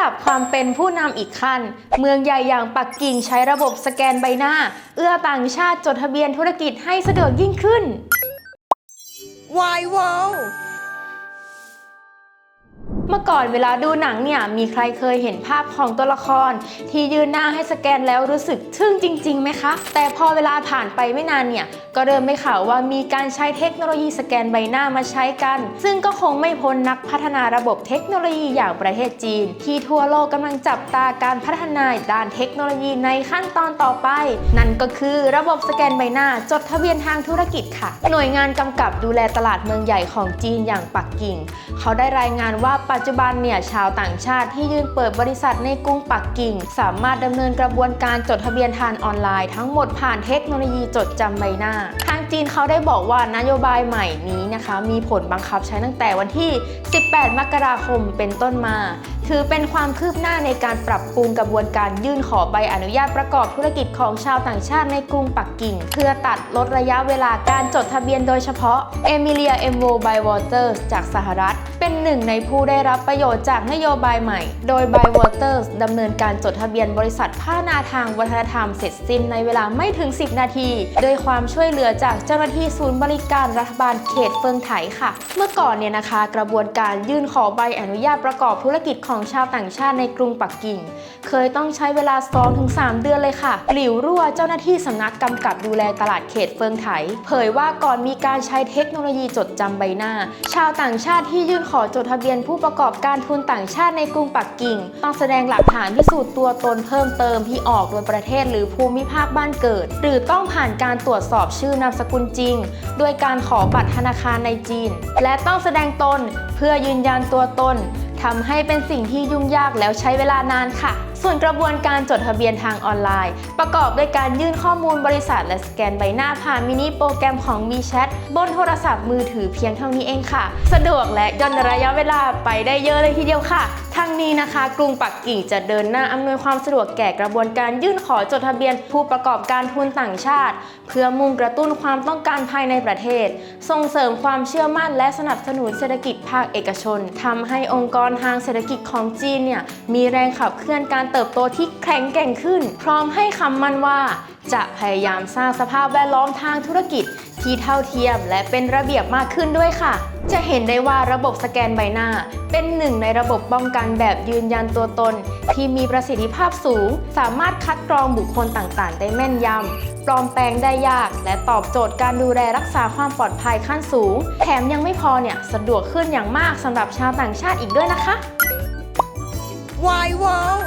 ดับความเป็นผู้นำอีกขั้น เมืองใหญ่อย่างปักกิ่งใช้ระบบสแกนใบหน้า เอื้อต่างชาติจดทะเบียนธุรกิจให้สะดวกยิ่งขึ้น Why wow เมื่อก่อนเวลาดูหนังเนี่ยมีใครเคยเห็นภาพของตัวละคร ที่ยืนหน้าให้สแกนแล้วรู้สึกทึ่งจริงๆไหมคะ แต่พอเวลาผ่านไปไม่นานเนี่ยก็เริ่มไม่ข่าวว่ามีการใช้เทคโนโลยีสแกนใบหน้ามาใช้กัน ซึ่งก็คงไม่พ้นนักพัฒนาระบบเทคโนโลยีอย่างประเทศจีน ที่ทั่วโลกกำลังจับตาการพัฒนาด้านเทคโนโลยีในขั้นตอนต่อไป นั่นก็คือระบบสแกนใบหน้าจดทะเบียนทางธุรกิจค่ะ หน่วยงานกำกับดูแลตลาดเมืองใหญ่ของจีนอย่างปักกิ่ง เขาได้รายงานว่าปัจจุบันเนี่ยชาวต่างชาติที่ยืนเปิดบริษัทในกรุงปักกิ่ง สามารถดำเนินกระบวนการจดทะเบียนทางออนไลน์ทั้งหมดผ่านเทคโนโลยีจดจำใบหน้า ทางจีนเขาได้บอกว่านโยบายใหม่นี้นะคะ มีผลบังคับใช้ตั้งแต่วันที่ 18 มกราคมเป็นต้นมา ถือเป็นความคืบหน้าในการปรับปรุงกระบวนการยื่นขอใบอนุญาตประกอบธุรกิจของชาวต่างชาติในกรุงปักกิ่ง เพื่อตัดลดระยะเวลาการจดทะเบียนโดยเฉพาะเอมิเลียเอมโวไบวอเตอร์จากสหรัฐ เป็นหนึ่งในผู้ได้รับประโยชน์จากนโยบายใหม่ โดย b y w a t e r s ดำเนินการจดทะเบียนบริษัทพัฒนาทางวัฒนธรรมเสร็จสิ้นในเวลาไม่ถึง 10 นาที โดยความช่วยเหลือจากเจ้าหน้าที่ศูนย์บริการรัฐบาลเขตเฟิงไถค่ะ เมื่อก่อนเนี่ยนะคะ กระบวนการยื่นขอใบอนุญาตประกอบธุรกิจของสองชาวต่างชาติในกรุงปักกิ่ง เคยต้องใช้เวลา 2-3 เดือนเลยค่ะ หลิวรั่วเจ้าหน้าที่สำนักกำกับดูแลตลาดเขตเฟิงไถ เผยว่าก่อนมีการใช้เทคโนโลยีจดจำใบหน้า ชาวต่างชาติที่ยื่นขอจดทะเบียนผู้ประกอบการทุนต่างชาติในกรุงปักกิ่ง ต้องแสดงหลักฐานพิสูจน์ตัวตนเพิ่มเติมที่ออกโดยประเทศหรือภูมิภาคบ้านเกิด หรือต้องผ่านการตรวจสอบชื่อนามสกุลจริง โดยการขอบัตรธนาคารในจีน และต้องแสดงตนเพื่อยืนยันตัวตน ทำให้เป็นสิ่งที่ยุ่งยากแล้วใช้เวลานานค่ะ ส่วนกระบวนการจดทะเบียนทางออนไลน์ ประกอบด้วยการยื่นข้อมูลบริษัท และสแกนใบหน้าผ่านมินิโปรแกรมของ WeChat บนโทรศัพท์มือถือเพียงเท่านี้เองค่ะ สะดวกและย่นระยะเวลาไปได้เยอะเลยทีเดียวค่ะทั้งนี้นะคะ กรุงปักกิ่งจะเดินหน้าอำนวยความสะดวกแก่กระบวนการยื่นขอจดทะเบียนผู้ประกอบการทุนต่างชาติ เพื่อมุ่งกระตุ้นความต้องการภายในประเทศ ส่งเสริมความเชื่อมั่นและสนับสนุนเศรษฐกิจภาคเอกชนทำให้องค์กรทางเศรษฐกิจของจีนเนี่ยมีแรงขับเคลื่อนการเติบโตที่แข็งแกร่งขึ้น พร้อมให้คำมั่นว่า จะพยายามสร้างสภาพแวดล้อมทางธุรกิจที่เท่าเทียมและเป็นระเบียบมากขึ้นด้วยค่ะ จะเห็นได้ว่าระบบสแกนใบหน้า เป็นหนึ่งในระบบป้องกันแบบยืนยันตัวตน ที่มีประสิทธิภาพสูง สามารถคัดกรองบุคคลต่างๆ ได้แม่นยำ ปลอมแปลงได้ยาก และตอบโจทย์การดูแลรักษาความปลอดภัยขั้นสูง แถมยังไม่พอเนี่ยสะดวกขึ้นอย่างมากสำหรับชาวต่างชาติอีกด้วยนะคะ Why wow